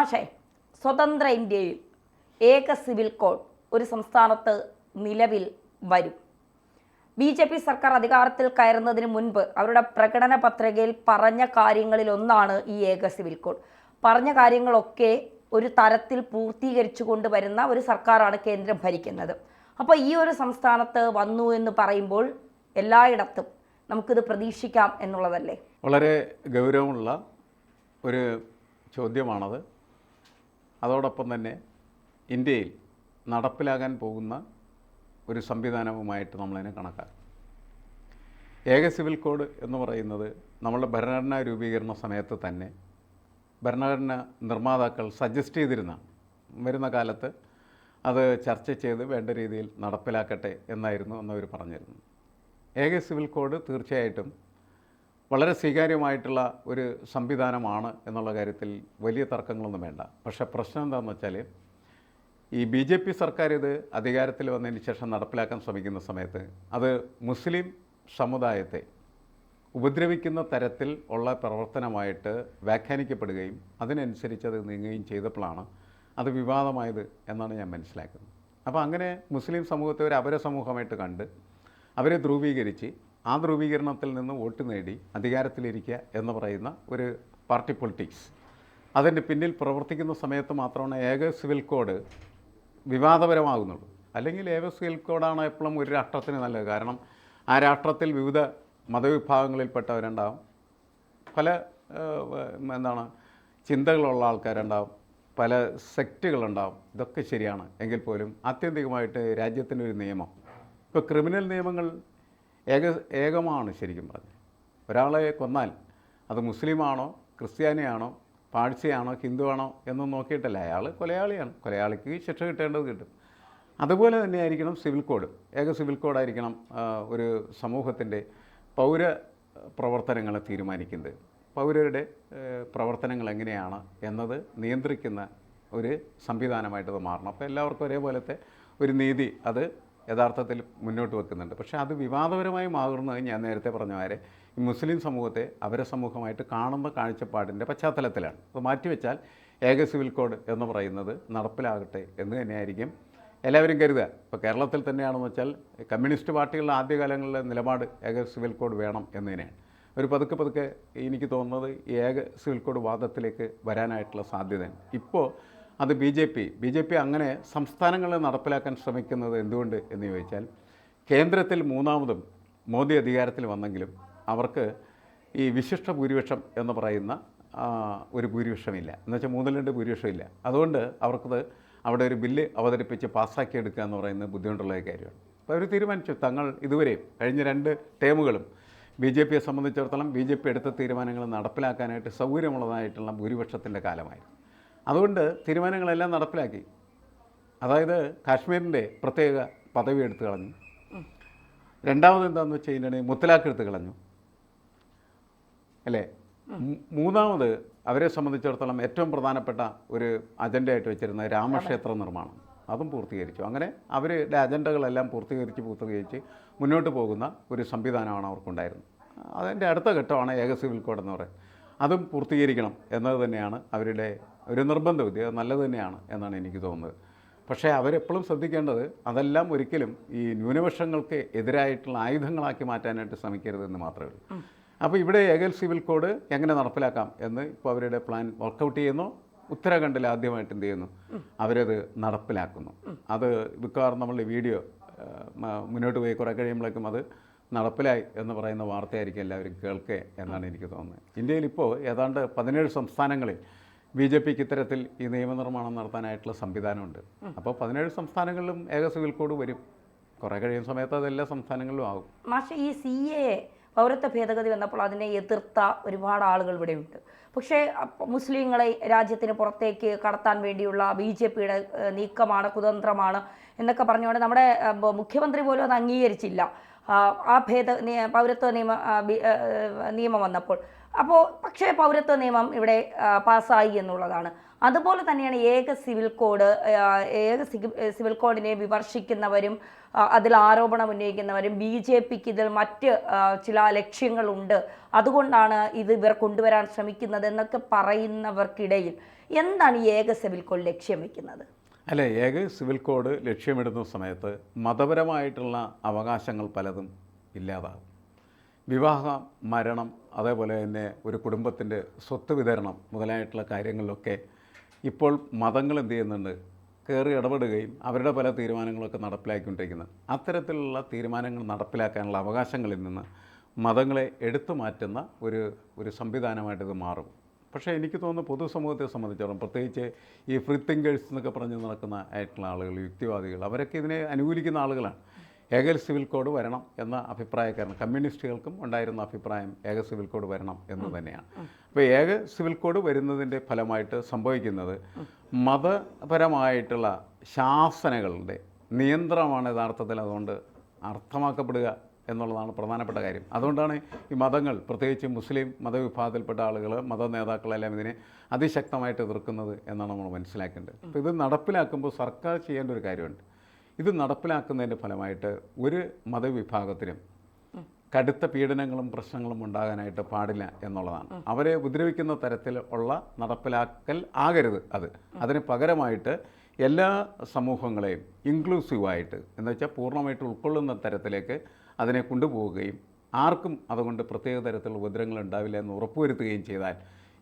മാഷേ സ്വതന്ത്ര ഇന്ത്യയിൽ ഏക സിവിൽ കോഡ് ഒരു സംസ്ഥാനത്ത് നിലവിൽ വരും. ബി ജെ പി സർക്കാർ അധികാരത്തിൽ കയറുന്നതിന് മുൻപ് അവരുടെ പ്രകടന പത്രികയിൽ പറഞ്ഞ കാര്യങ്ങളിൽ ഒന്നാണ് ഈ ഏക സിവിൽ കോഡ്. പറഞ്ഞ കാര്യങ്ങളൊക്കെ ഒരു തരത്തിൽ പൂർത്തീകരിച്ചു കൊണ്ടുവരുന്ന ഒരു സർക്കാരാണ് കേന്ദ്രം ഭരിക്കുന്നത്. അപ്പോൾ ഈ ഒരു സംസ്ഥാനത്ത് വന്നു എന്ന് പറയുമ്പോൾ എല്ലായിടത്തും നമുക്കിത് പ്രതീക്ഷിക്കാം എന്നുള്ളതല്ലേ? വളരെ ഗൗരവമുള്ള ഒരു ചോദ്യമാണത്. അതോടൊപ്പം തന്നെ ഇന്ത്യയിൽ നടപ്പിലാകാൻ പോകുന്ന ഒരു സംവിധാനവുമായിട്ട് നമ്മളതിനെ കണക്കാക്കും. ഏക സിവിൽ കോഡ് എന്ന് പറയുന്നത് നമ്മളുടെ ഭരണഘടനാ രൂപീകരണ സമയത്ത് തന്നെ ഭരണഘടന നിർമ്മാതാക്കൾ സജസ്റ്റ് ചെയ്തിരുന്ന വരുന്ന കാലത്ത് അത് ചർച്ച ചെയ്ത് വേണ്ട രീതിയിൽ നടപ്പിലാക്കട്ടെ എന്നായിരുന്നു അന്നവർ പറഞ്ഞിരുന്നത്. ഏക സിവിൽ കോഡ് തീർച്ചയായിട്ടും വളരെ സ്വീകാര്യമായിട്ടുള്ള ഒരു സംവിധാനമാണ് എന്നുള്ള കാര്യത്തിൽ വലിയ തർക്കങ്ങളൊന്നും വേണ്ട. പക്ഷേ പ്രശ്നം എന്താണെന്ന് വെച്ചാൽ ഈ ബി ജെ പി സർക്കാർ ഇത് അധികാരത്തിൽ വന്നതിന് ശേഷം നടപ്പിലാക്കാൻ ശ്രമിക്കുന്ന സമയത്ത് അത് മുസ്ലിം സമുദായത്തെ ഉപദ്രവിക്കുന്ന തരത്തിൽ ഉള്ള പ്രവർത്തനമായിട്ട് വ്യാഖ്യാനിക്കപ്പെടുകയും അതിനനുസരിച്ച് അത് നീങ്ങുകയും ചെയ്തപ്പോഴാണ് അത് വിവാദമായത് എന്നാണ് ഞാൻ മനസ്സിലാക്കുന്നത്. അപ്പോൾ അങ്ങനെ മുസ്ലിം സമൂഹത്തെ ഒരു അപര സമൂഹമായിട്ട് കണ്ട് അവരെ ധ്രുവീകരിച്ച് ആ ധ്രുവീകരണത്തിൽ നിന്ന് വോട്ട് നേടി അധികാരത്തിലിരിക്കുക എന്ന് പറയുന്ന ഒരു പാർട്ടി പൊളിറ്റിക്സ്. അതിന്റെ പിന്നിൽ പ്രവർത്തിക്കുന്ന സമയത്ത് മാത്രമാണ് ഏക സിവിൽ കോഡ് വിവാദപരമാകുന്നുള്ളൂ. അല്ലെങ്കിൽ ഏക സിവിൽ കോഡാണ് എപ്പോഴും ഒരു രാഷ്ട്രത്തിന് നല്ലത്. കാരണം ആ രാഷ്ട്രത്തിൽ വിവിധ മതവിഭാഗങ്ങളിൽപ്പെട്ടവരുണ്ടാവും. പല എന്താണ് ചിന്തകളുള്ള ആൾക്കാരുണ്ടാവും. പല സെക്റ്റുകളുണ്ടാവും. ഇതൊക്കെ ശരിയാണ്. എങ്കിൽ പോലും ആത്യന്തികമായിട്ട് രാജ്യത്തിന്റെ ഒരു നിയമം. ഇപ്പോൾ ക്രിമിനൽ നിയമങ്ങൾ ഏക ഏകമാണ് ശരിക്കും പറഞ്ഞത് ഒരാളെ കൊന്നാൽ അത് മുസ്ലിമാണോ ക്രിസ്ത്യാനിയാണോ പാഴ്സിയാണോ ഹിന്ദുവാണോ എന്ന് നോക്കിയിട്ടല്ല. അയാൾ കൊലയാളിയാണ്. കൊലയാളിക്ക് ശിക്ഷ കിട്ടേണ്ടത് കിട്ടും. അതുപോലെ തന്നെയായിരിക്കണം സിവിൽ കോഡ്. ഏക സിവിൽ കോഡായിരിക്കണം ഒരു സമൂഹത്തിന്റെ പൗര പ്രവർത്തനങ്ങളെ തീരുമാനിക്കുന്നത്. പൗരരുടെ പ്രവർത്തനങ്ങൾ എങ്ങനെയാണ് എന്നത് നിയന്ത്രിക്കുന്ന ഒരു സംവിധാനമായിട്ട് അത് മാറണം. അപ്പോൾ എല്ലാവർക്കും ഒരേപോലത്തെ ഒരു നീതി അത് യഥാർത്ഥത്തിൽ മുന്നോട്ട് വെക്കുന്നുണ്ട്. പക്ഷേ അത് വിവാദപരമായി മാറുന്നത് ഞാൻ നേരത്തെ പറഞ്ഞ മാതിരി ഈ മുസ്ലിം സമൂഹത്തെ അവരെ സമൂഹമായിട്ട് കാണുന്ന കാഴ്ചപ്പാടിന്റെ പശ്ചാത്തലത്തിലാണ്. അത് മാറ്റിവെച്ചാൽ ഏക സിവിൽ കോഡ് എന്ന് പറയുന്നത് നടപ്പിലാകട്ടെ എന്ന് തന്നെയായിരിക്കും എല്ലാവരും കരുതുക. ഇപ്പോൾ കേരളത്തിൽ തന്നെയാണെന്ന് വെച്ചാൽ കമ്മ്യൂണിസ്റ്റ് പാർട്ടികളുടെ ആദ്യകാലങ്ങളിലെ നിലപാട് ഏക സിവിൽ കോഡ് വേണം എന്നതിനെയാണ് ഒരു പതുക്കെ പതുക്കെ എനിക്ക് തോന്നുന്നത് ഏക സിവിൽ കോഡ് വാദത്തിലേക്ക് വരാനായിട്ടുള്ള സാധ്യതയാണ് ഇപ്പോൾ അത് B J P. B J P അങ്ങനെ സംസ്ഥാനങ്ങളിൽ നടപ്പിലാക്കാൻ ശ്രമിക്കുന്നത് എന്തുകൊണ്ട് എന്ന് ചോദിച്ചാൽ കേന്ദ്രത്തിൽ മൂന്നാമതും മോദി അധികാരത്തിൽ വന്നെങ്കിലും അവർക്ക് ഈ വിശിഷ്ട ഭൂരിപക്ഷം എന്ന് പറയുന്ന ഒരു ഭൂരിപക്ഷമില്ല. എന്നുവെച്ചാൽ മൂന്നിൽ രണ്ട് ഭൂരിപക്ഷമില്ല. അതുകൊണ്ട് അവർക്കത് അവിടെ ഒരു ബില്ല് അവതരിപ്പിച്ച് പാസ്സാക്കി എടുക്കുക എന്ന് പറയുന്നത് ബുദ്ധിമുട്ടുള്ള കാര്യമാണ്. അപ്പോൾ അവർ തീരുമാനിച്ചു. തങ്ങൾ ഇതുവരെയും കഴിഞ്ഞ രണ്ട് ടേമുകളും ബി ജെ പിയെ സംബന്ധിച്ചിടത്തോളം ബി ജെ പി എടുത്ത തീരുമാനങ്ങൾ നടപ്പിലാക്കാനായിട്ട് സൗകര്യമുള്ളതായിട്ടുള്ള ഭൂരിപക്ഷത്തിന്റെ കാലമായിരുന്നു. അതുകൊണ്ട് തീരുമാനങ്ങളെല്ലാം നടപ്പിലാക്കി. അതായത് കാശ്മീരിന്റെ പ്രത്യേക പദവി എടുത്തു കളഞ്ഞു. രണ്ടാമത് എന്താണെന്ന് വെച്ച് കഴിഞ്ഞാൽ മുത്തലാഖ് എടുത്തു കളഞ്ഞു. അല്ലേ? മൂന്നാമത് അവരെ സംബന്ധിച്ചിടത്തോളം ഏറ്റവും പ്രധാനപ്പെട്ട ഒരു അജണ്ടയായിട്ട് വെച്ചിരുന്ന രാമക്ഷേത്ര നിർമ്മാണം. അതും പൂർത്തീകരിച്ചു. അങ്ങനെ അവരുടെ അജണ്ടകളെല്ലാം പൂർത്തീകരിച്ച് പൂർത്തീകരിച്ച് മുന്നോട്ട് പോകുന്ന ഒരു സംവിധാനമാണ് അവർക്കുണ്ടായിരുന്നത്. അതിന്റെ അടുത്ത ഘട്ടമാണ് ഏക സിവിൽ കോഡ് എന്ന് പറയുന്നത്. അതും പൂർത്തീകരിക്കണം എന്നത് തന്നെയാണ് അവരുടെ ഒരു നിർബന്ധ വിദ്യ നല്ലത് തന്നെയാണ് എന്നാണ് എനിക്ക് തോന്നുന്നത്. പക്ഷേ അവരെപ്പോഴും ശ്രദ്ധിക്കേണ്ടത് അതെല്ലാം ഒരിക്കലും ഈ ന്യൂനപക്ഷങ്ങൾക്ക് എതിരായിട്ടുള്ള ആയുധങ്ങളാക്കി മാറ്റാനായിട്ട് ശ്രമിക്കരുതെന്ന് മാത്രമേ ഉള്ളൂ. അപ്പോൾ ഇവിടെ ഏകൽ സിവിൽ കോഡ് എങ്ങനെ നടപ്പിലാക്കാം എന്ന് ഇപ്പോൾ അവരുടെ പ്ലാൻ വർക്കൗട്ട് ചെയ്യുന്നു. ഉത്തരാഖണ്ഡിൽ ആദ്യമായിട്ട് എന്ത് ചെയ്യുന്നു? അവരത് നടപ്പിലാക്കുന്നു. അത് മിക്കവാറും നമ്മളുടെ വീഡിയോ മുന്നോട്ട് പോയി കുറേ കഴിയുമ്പോഴേക്കും അത് നടപ്പിലായി എന്ന് പറയുന്ന വാർത്തയായിരിക്കും എല്ലാവരും കേൾക്കുക എന്നാണ് എനിക്ക് തോന്നുന്നത്. ഇന്ത്യയിൽ ഇപ്പോൾ ഏതാണ്ട് പതിനേഴ് സംസ്ഥാനങ്ങളിൽ ബി ജെ പിക്ക് ഇത്തരത്തിൽ ഈ നിയമനിർമ്മാണം നടത്താനായിട്ടുള്ള സംവിധാനമുണ്ട്. അപ്പോൾ പതിനേഴ് സംസ്ഥാനങ്ങളിലും ഏക സിവിൽ കോഡ് വരും. കുറേ കഴിയുന്ന സമയത്ത് അത് എല്ലാ സംസ്ഥാനങ്ങളിലും ആകും. മാഷെ ഈ സി എ പൗരത്വ ഭേദഗതി വന്നപ്പോൾ അതിനെ എതിർത്ത ഒരുപാട് ആളുകൾ ഇവിടെയുണ്ട്. പക്ഷേ മുസ്ലിങ്ങളെ രാജ്യത്തിന് പുറത്തേക്ക് കടത്താൻ വേണ്ടിയുള്ള ബി ജെ പിയുടെ നീക്കമാണ് കുതന്ത്രമാണ് എന്നൊക്കെ പറഞ്ഞുകൊണ്ട് നമ്മുടെ മുഖ്യമന്ത്രി പോലും അത് അംഗീകരിച്ചില്ല. ആ, ഭേദ പൗരത്വ നിയമ നിയമം വന്നപ്പോൾ. അപ്പോൾ പക്ഷേ പൗരത്വ നിയമം ഇവിടെ പാസ്സായി എന്നുള്ളതാണ്. അതുപോലെ തന്നെയാണ് ഏക സിവിൽ കോഡ് ഏക സിവിൽ കോഡിനെ വിമർശിക്കുന്നവരും അതിൽ ആരോപണം ഉന്നയിക്കുന്നവരും ബി ജെ പിക്ക് ഇതിൽ മറ്റ് ചില ലക്ഷ്യങ്ങളുണ്ട്. അതുകൊണ്ടാണ് ഇത് ഇവർ കൊണ്ടുവരാൻ ശ്രമിക്കുന്നത് എന്നൊക്കെ പറയുന്നവർക്കിടയിൽ എന്താണ് ഈ ഏക സിവിൽ കോഡ് ലക്ഷ്യം വയ്ക്കുന്നത് അല്ല ഏക സിവിൽ കോഡ് ലക്ഷ്യമിടുന്ന സമയത്ത് മതപരമായിട്ടുള്ള അവകാശങ്ങൾ പലതും ഇല്ലാതാകും. വിവാഹം മരണം അതേപോലെ തന്നെ ഒരു കുടുംബത്തിന്റെ സ്വത്ത് വിതരണം മുതലായിട്ടുള്ള കാര്യങ്ങളിലൊക്കെ ഇപ്പോൾ മതങ്ങൾ എന്ത് ചെയ്യുന്നുണ്ട്? കയറി ഇടപെടുകയും അവരുടെ പല തീരുമാനങ്ങളൊക്കെ നടപ്പിലാക്കിക്കൊണ്ടിരിക്കുന്നത് അത്തരത്തിലുള്ള തീരുമാനങ്ങൾ നടപ്പിലാക്കാനുള്ള അവകാശങ്ങളിൽ നിന്ന് മതങ്ങളെ എടുത്തു മാറ്റുന്ന ഒരു ഒരു സംവിധാനമായിട്ട് ഇത് മാറും. പക്ഷേ എനിക്ക് തോന്നുന്നു പൊതുസമൂഹത്തെ സംബന്ധിച്ചിടത്തോളം പ്രത്യേകിച്ച് ഈ ഫ്രീ തിങ്കേഴ്സ് എന്നൊക്കെ പറഞ്ഞ് നടക്കുന്ന ആയിട്ടുള്ള ആളുകൾ യുക്തിവാദികൾ അവരൊക്കെ ഇതിനെ അനുകൂലിക്കുന്ന ആളുകളാണ്. ഏക സിവിൽ കോഡ് വരണം എന്ന അഭിപ്രായക്കാരൻ കമ്മ്യൂണിസ്റ്റുകൾക്കും ഉണ്ടായിരുന്ന അഭിപ്രായം ഏക സിവിൽ കോഡ് വരണം എന്ന് തന്നെയാണ്. അപ്പോൾ ഏക സിവിൽ കോഡ് വരുന്നതിന്റെ ഫലമായിട്ട് സംഭവിക്കുന്നത് മതപരമായിട്ടുള്ള ശാസനകളുടെ നിയന്ത്രണമാണ് യഥാർത്ഥത്തിൽ അതുകൊണ്ട് അർത്ഥമാക്കപ്പെടുക എന്നുള്ളതാണ് പ്രധാനപ്പെട്ട കാര്യം. അതുകൊണ്ടാണ് ഈ മതങ്ങൾ പ്രത്യേകിച്ച് മുസ്ലിം മതവിഭാഗത്തിൽപ്പെട്ട ആളുകൾ മത നേതാക്കളെല്ലാം ഇതിനെ അതിശക്തമായിട്ട് എതിർക്കുന്നത് എന്നാണ് നമ്മൾ മനസ്സിലാക്കേണ്ടത്. അപ്പോൾ ഇത് നടപ്പിലാക്കുമ്പോൾ സർക്കാർ ചെയ്യേണ്ട ഒരു കാര്യമുണ്ട്. ഇത് നടപ്പിലാക്കുന്നതിന്റെ ഫലമായിട്ട് ഒരു മതവിഭാഗത്തിനും കടുത്ത പീഡനങ്ങളും പ്രശ്നങ്ങളും ഉണ്ടാകാനായിട്ട് പാടില്ല എന്നുള്ളതാണ്. അവരെ ഉപദ്രവിക്കുന്ന തരത്തിൽ ഉള്ള നടപ്പിലാക്കൽ ആകരുത് അത്. അതിന് പകരമായിട്ട് എല്ലാ സമൂഹങ്ങളെയും ഇൻക്ലൂസീവായിട്ട് എന്ന് വെച്ചാൽ പൂർണമായിട്ട് ഉൾക്കൊള്ളുന്ന തരത്തിലേക്ക് അതിനെ കൊണ്ടുപോവുകയും ആർക്കും അതുകൊണ്ട് പ്രത്യേക തരത്തിലുള്ള ഉപദ്രവങ്ങൾ ഉണ്ടാവില്ല എന്ന് ഉറപ്പുവരുത്തുകയും ചെയ്താൽ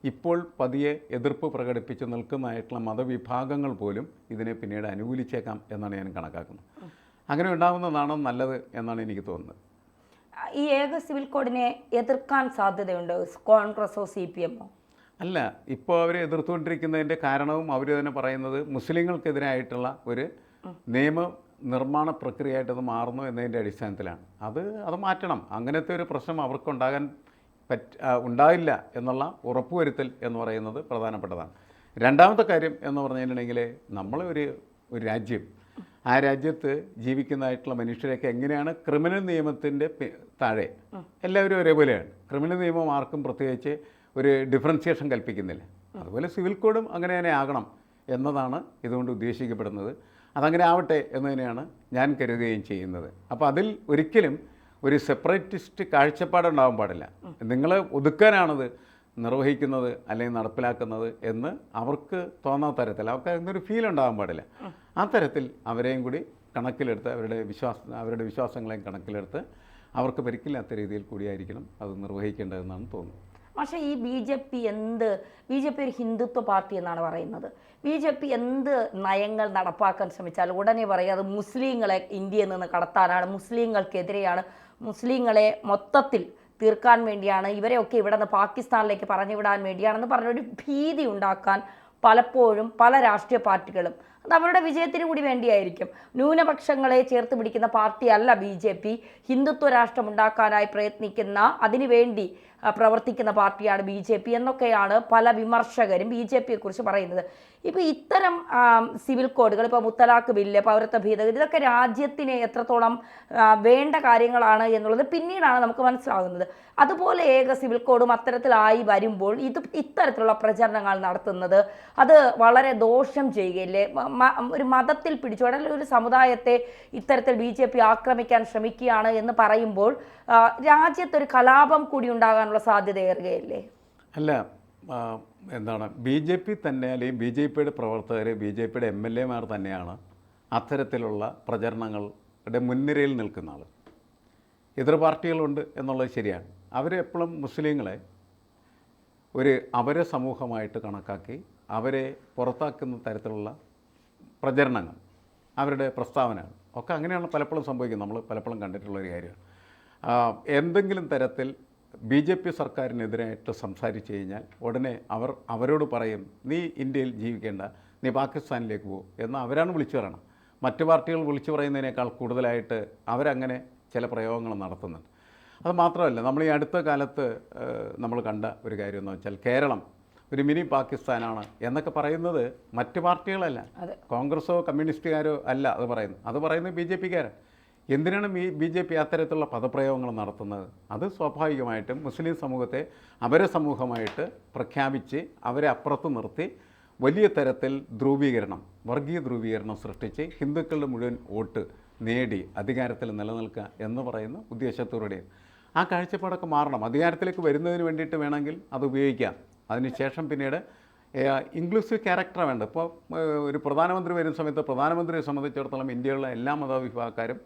ഇപ്പോൾ പതിയെ എതിർപ്പ് പ്രകടിപ്പിച്ച് നിൽക്കുന്നതായിട്ടുള്ള മതവിഭാഗങ്ങൾ പോലും ഇതിനെ പിന്നീട് അനുകൂലിച്ചേക്കാം എന്നാണ് ഞാൻ കണക്കാക്കുന്നത്. അങ്ങനെ ഉണ്ടാകുന്നതാണ് നല്ലത് എന്നാണ് എനിക്ക് തോന്നുന്നത്. ഈ ഏക സിവിൽ കോഡിനെ എതിർക്കാൻ സാധ്യതയുണ്ട്? കോൺഗ്രസോ സി പി എമ്മോ അല്ല ഇപ്പോൾ അവർ എതിർത്തുകൊണ്ടിരിക്കുന്നതിന്റെ കാരണവും അവർ തന്നെ പറയുന്നത് മുസ്ലിങ്ങൾക്കെതിരായിട്ടുള്ള ഒരു നിയമ നിർമ്മാണ പ്രക്രിയയായിട്ട് അത് മാറുന്നു എന്നതിന്റെ അടിസ്ഥാനത്തിലാണ്. അത് അത് മാറ്റണം. അങ്ങനത്തെ ഒരു പ്രശ്നം അവർക്കുണ്ടാകാൻ പറ്റ ഉണ്ടാവില്ല എന്നുള്ള ഉറപ്പുവരുത്തൽ എന്ന് പറയുന്നത് പ്രധാനപ്പെട്ടതാണ്. രണ്ടാമത്തെ കാര്യം എന്ന് പറഞ്ഞിട്ടുണ്ടെങ്കിൽ നമ്മൾ ഒരു ഒരു രാജ്യം. ആ രാജ്യത്ത് ജീവിക്കുന്നതായിട്ടുള്ള മനുഷ്യരൊക്കെ എങ്ങനെയാണ് ക്രിമിനൽ നിയമത്തിന്റെ താഴെ? എല്ലാവരും ഒരേപോലെയാണ്. ക്രിമിനൽ നിയമം ആർക്കും പ്രത്യേകിച്ച് ഒരു ഡിഫറൻസിയേഷൻ കൽപ്പിക്കുന്നില്ല. അതുപോലെ സിവിൽ കോഡും അങ്ങനെ തന്നെ ആകണം എന്നതാണ് ഇതുകൊണ്ട് ഉദ്ദേശിക്കപ്പെടുന്നത്. അതങ്ങനെ ആവട്ടെ എന്ന് തന്നെയാണ് ഞാൻ കരുതുകയും ചെയ്യുന്നത്. അപ്പോൾ അതിൽ ഒരിക്കലും ഒരു സെപ്പറേറ്റിസ്റ്റ് കാഴ്ചപ്പാടുണ്ടാവാൻ പാടില്ല. നിങ്ങൾ ഒതുക്കാനാണത് നിർവഹിക്കുന്നത് അല്ലെങ്കിൽ നടപ്പിലാക്കുന്നത് എന്ന് അവർക്ക് തോന്നാത്ത തരത്തിൽ അവർക്ക് അതിനൊരു ഫീൽ ഉണ്ടാകാൻ പാടില്ല. ആ തരത്തിൽ അവരെയും കൂടി കണക്കിലെടുത്ത് അവരുടെ വിശ്വാസ അവരുടെ വിശ്വാസങ്ങളെയും കണക്കിലെടുത്ത് അവർക്ക് പരിക്കില്ലാത്ത രീതിയിൽ കൂടിയായിരിക്കണം അത് നിർവഹിക്കേണ്ടതെന്നാണ് തോന്നുന്നത്. പക്ഷേ ഈ ബി ജെ പി എന്ത് ബി ജെ പി ഒരു ഹിന്ദുത്വ പാർട്ടി എന്നാണ് പറയുന്നത്. ബി ജെ പി എന്ത് നയങ്ങൾ നടപ്പാക്കാൻ ശ്രമിച്ചാൽ ഉടനെ പറയും അത് മുസ്ലിങ്ങളെ ഇന്ത്യയിൽ നിന്ന് കടത്താനാണ് മുസ്ലിങ്ങൾക്കെതിരെയാണ് മുസ്ലിങ്ങളെ മൊത്തത്തിൽ തീർക്കാൻ വേണ്ടിയാണ് ഇവരെയൊക്കെ ഇവിടെ നിന്ന് പാകിസ്ഥാനിലേക്ക് പറഞ്ഞു വിടാൻ വേണ്ടിയാണെന്ന് പറഞ്ഞൊരു ഭീതി ഉണ്ടാക്കാൻ പലപ്പോഴും പല രാഷ്ട്രീയ പാർട്ടികളും അത് അവരുടെ വിജയത്തിന് കൂടി വേണ്ടിയായിരിക്കും. ന്യൂനപക്ഷങ്ങളെ ചേർത്ത് പിടിക്കുന്ന പാർട്ടിയല്ല ബി ജെ പി. ഹിന്ദുത്വ രാഷ്ട്രം ഉണ്ടാക്കാനായി പ്രയത്നിക്കുന്ന അതിനുവേണ്ടി പ്രവർത്തിക്കുന്ന പാർട്ടിയാണ് ബി ജെ പി എന്നൊക്കെയാണ് പല വിമർശകരും ബി ജെ പിയെക്കുറിച്ച് പറയുന്നത്. ഇപ്പോൾ ഇത്തരം സിവിൽ കോഡുകൾ ഇപ്പോൾ മുത്തലാഖ് ബില്ല് പൗരത്വ ഭേദഗതി ഇതൊക്കെ രാജ്യത്തിന് എത്രത്തോളം വേണ്ട കാര്യങ്ങളാണ് എന്നുള്ളത് പിന്നീടാണ് നമുക്ക് മനസ്സിലാകുന്നത്. അതുപോലെ ഏക സിവിൽ കോഡും അത്തരത്തിലായി വരുമ്പോൾ ഇത് ഇത്തരത്തിലുള്ള പ്രചരണങ്ങൾ നടത്തുന്നത് അത് വളരെ ദോഷം ചെയ്യുകയില്ലേ? ഒരു മതത്തിൽ പിടിച്ചു അല്ലെങ്കിൽ ഒരു സമുദായത്തെ ഇത്തരത്തിൽ ബി ജെ പി ആക്രമിക്കാൻ ശ്രമിക്കുകയാണ് എന്ന് പറയുമ്പോൾ രാജ്യത്ത് രാജ്യത്തൊരു കലാപം കൂടി ഉണ്ടാകാനുള്ള സാധ്യത ഏറുകയല്ലേ അല്ല എന്താണ് ബി ജെ പി തന്നെ അല്ലെങ്കിൽ ബി ജെ പിയുടെ പ്രവർത്തകർ ബി ജെ പിയുടെ എം എൽ എമാർ തന്നെയാണ് അത്തരത്തിലുള്ള പ്രചരണങ്ങളുടെ മുൻനിരയിൽ നിൽക്കുന്ന ആൾ എതിർ പാർട്ടികളുണ്ട് എന്നുള്ളത് ശരിയാണ്. അവരെപ്പോഴും മുസ്ലിങ്ങളെ ഒരു അവരെ സമൂഹമായിട്ട് കണക്കാക്കി അവരെ പുറത്താക്കുന്ന തരത്തിലുള്ള പ്രചരണങ്ങൾ അവരുടെ പ്രസ്താവനകൾ ഒക്കെ അങ്ങനെയാണ് പലപ്പോഴും സംഭവിക്കുന്നത്. നമ്മൾ പലപ്പോഴും കണ്ടിട്ടുള്ള ഒരു കാര്യമാണ് എന്തെങ്കിലും തരത്തിൽ ബി ജെ പി സർക്കാരിനെതിരായിട്ട് സംസാരിച്ചു കഴിഞ്ഞാൽ ഉടനെ അവർ അവരോട് പറയും നീ ഇന്ത്യയിൽ ജീവിക്കേണ്ട നീ പാകിസ്ഥാനിലേക്ക് പോകും എന്ന് അവരാണ് വിളിച്ചു പറയണം. മറ്റു പാർട്ടികൾ വിളിച്ചു പറയുന്നതിനേക്കാൾ കൂടുതലായിട്ട് അവരങ്ങനെ ചില പ്രയോഗങ്ങൾ നടത്തുന്നുണ്ട്. അത് മാത്രമല്ല നമ്മൾ ഈ അടുത്ത കാലത്ത് നമ്മൾ കണ്ട ഒരു കാര്യം എന്ന് വെച്ചാൽ കേരളം ഒരു മിനി പാകിസ്ഥാനാണ് എന്നൊക്കെ പറയുന്നത് മറ്റു പാർട്ടികളല്ല. കോൺഗ്രസോ കമ്മ്യൂണിസ്റ്റുകാരോ അല്ല അത് പറയുന്നത്. അത് പറയുന്നത് ബി ജെ പിക്കാരാണ്. എന്തിനാണ് ഈ ബി ജെ പി അത്തരത്തിലുള്ള പദപ്രയോഗങ്ങൾ നടത്തുന്നത്? അത് സ്വാഭാവികമായിട്ടും മുസ്ലിം സമൂഹത്തെ അവരെ സമൂഹമായിട്ട് പ്രഖ്യാപിച്ച് അവരെ അപ്പുറത്ത് നിർത്തി വലിയ തരത്തിൽ ധ്രുവീകരണം വർഗീയ ധ്രുവീകരണം സൃഷ്ടിച്ച് ഹിന്ദുക്കളുടെ മുഴുവൻ വോട്ട് നേടി അധികാരത്തിൽ നിലനിൽക്കുക എന്ന് പറയുന്ന ഉദ്ദേശത്തോടെ ആ കാഴ്ചപ്പാടൊക്കെ മാറണം. അധികാരത്തിലേക്ക് വരുന്നതിന് വേണ്ടിയിട്ട് വേണമെങ്കിൽ അത് ഉപയോഗിക്കാം. അതിനുശേഷം പിന്നീട് ഇൻക്ലൂസീവ് ക്യാരക്ടർ വേണ്ട. ഇപ്പോൾ ഒരു പ്രധാനമന്ത്രി വരുന്ന സമയത്ത് പ്രധാനമന്ത്രിയെ സംബന്ധിച്ചിടത്തോളം ഇന്ത്യയിലുള്ള എല്ലാ മതവിഭാഗക്കാരും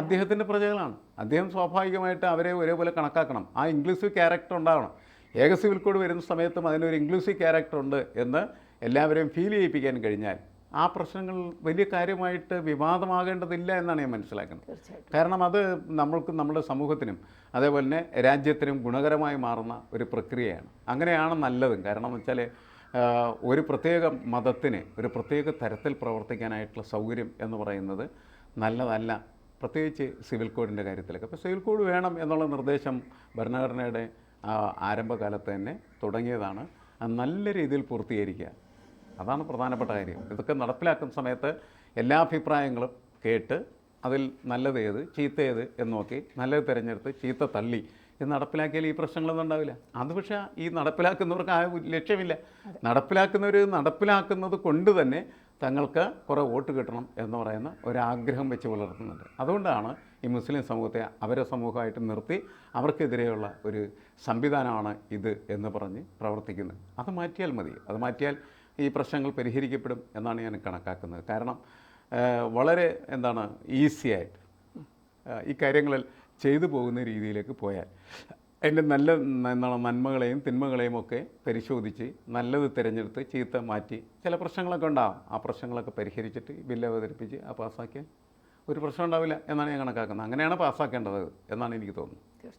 അദ്ദേഹത്തിന്റെ പ്രജകളാണ്. അദ്ദേഹം സ്വാഭാവികമായിട്ട് അവരെ ഒരേപോലെ കണക്കാക്കണം. ആ ഇൻക്ലൂസീവ് ക്യാരക്ടർ ഉണ്ടാവണം. ഏക സിവിൽ കോഡ് വരുന്ന സമയത്തും അതിനൊരു ഇൻക്ലൂസീവ് ക്യാരക്ടർ ഉണ്ട് എന്ന് എല്ലാവരെയും ഫീൽ ചെയ്യിപ്പിക്കാൻ കഴിഞ്ഞാൽ ആ പ്രശ്നങ്ങൾ വലിയ കാര്യമായിട്ട് വിവാദമാകേണ്ടതില്ല എന്നാണ് ഞാൻ മനസ്സിലാക്കുന്നത്. കാരണം അത് നമ്മൾക്കും നമ്മുടെ സമൂഹത്തിനും അതേപോലെ തന്നെ രാജ്യത്തിനും ഗുണകരമായി മാറുന്ന ഒരു പ്രക്രിയയാണ്. അങ്ങനെയാണ് നല്ലതും. കാരണം എന്ന് വെച്ചാൽ ഒരു പ്രത്യേക മതത്തിന് ഒരു പ്രത്യേക തരത്തിൽ പ്രവർത്തിക്കാനായിട്ടുള്ള സൗകര്യം എന്ന് പറയുന്നത് നല്ലതല്ല. പ്രത്യേകിച്ച് സിവിൽ കോഡിന്റെ കാര്യത്തിലൊക്കെ. അപ്പോൾ സിവിൽ കോഡ് വേണം എന്നുള്ള നിർദ്ദേശം ഭരണഘടനയുടെ ആരംഭകാലത്ത് തന്നെ തുടങ്ങിയതാണ്. അത് നല്ല രീതിയിൽ പൂർത്തീകരിക്കുക. അതാണ് പ്രധാനപ്പെട്ട കാര്യം. ഇതൊക്കെ നടപ്പിലാക്കുന്ന സമയത്ത് എല്ലാ അഭിപ്രായങ്ങളും കേട്ട് അതിൽ നല്ലത് ഏത് ചീത്ത ഏത് എന്ന് നോക്കി നല്ലത് തിരഞ്ഞെടുത്ത് ചീത്ത തള്ളി ഇത് നടപ്പിലാക്കിയാൽ ഈ പ്രശ്നങ്ങളൊന്നും ഉണ്ടാവില്ല. അത് പക്ഷേ ഈ നടപ്പിലാക്കുന്നവർക്ക് ആ ലക്ഷ്യമില്ല. നടപ്പിലാക്കുന്നവർ നടപ്പിലാക്കുന്നത് കൊണ്ട് തന്നെ തങ്ങൾക്ക് കുറേ വോട്ട് കിട്ടണം എന്ന് പറയുന്ന ഒരാഗ്രഹം വെച്ച് പുലർത്തുന്നുണ്ട്. അതുകൊണ്ടാണ് ഈ മുസ്ലിം സമൂഹത്തെ അവരെ സമൂഹമായിട്ട് നിർത്തി അവർക്കെതിരെയുള്ള ഒരു സംവിധാനമാണ് ഇത് എന്ന് പറഞ്ഞ് പ്രവർത്തിക്കുന്നത്. അത് മാറ്റിയാൽ മതി. അത് മാറ്റിയാൽ ഈ പ്രശ്നങ്ങൾ പരിഹരിക്കപ്പെടും എന്നാണ് ഞാൻ കണക്കാക്കുന്നത്. കാരണം വളരെ എന്താണ് ഈസിയായിട്ട് ഈ കാര്യങ്ങളിൽ ചെയ്തു പോകുന്ന രീതിയിലേക്ക് പോയാൽ അതിന്റെ നല്ല എന്താണ് നന്മകളെയും തിന്മകളെയും ഒക്കെ പരിശോധിച്ച് നല്ലത് തിരഞ്ഞെടുത്ത് ചീത്ത മാറ്റി ചില പ്രശ്നങ്ങളൊക്കെ ഉണ്ടാകും ആ പ്രശ്നങ്ങളൊക്കെ പരിഹരിച്ചിട്ട് ബില്ല് അവതരിപ്പിച്ച് ആ പാസ്സാക്കിയാൽ ഒരു പ്രശ്നം ഉണ്ടാവില്ല എന്നാണ് ഞാൻ കണക്കാക്കുന്നത്. അങ്ങനെയാണ് പാസ്സാക്കേണ്ടത് എന്നാണ് എനിക്ക് തോന്നുന്നത്.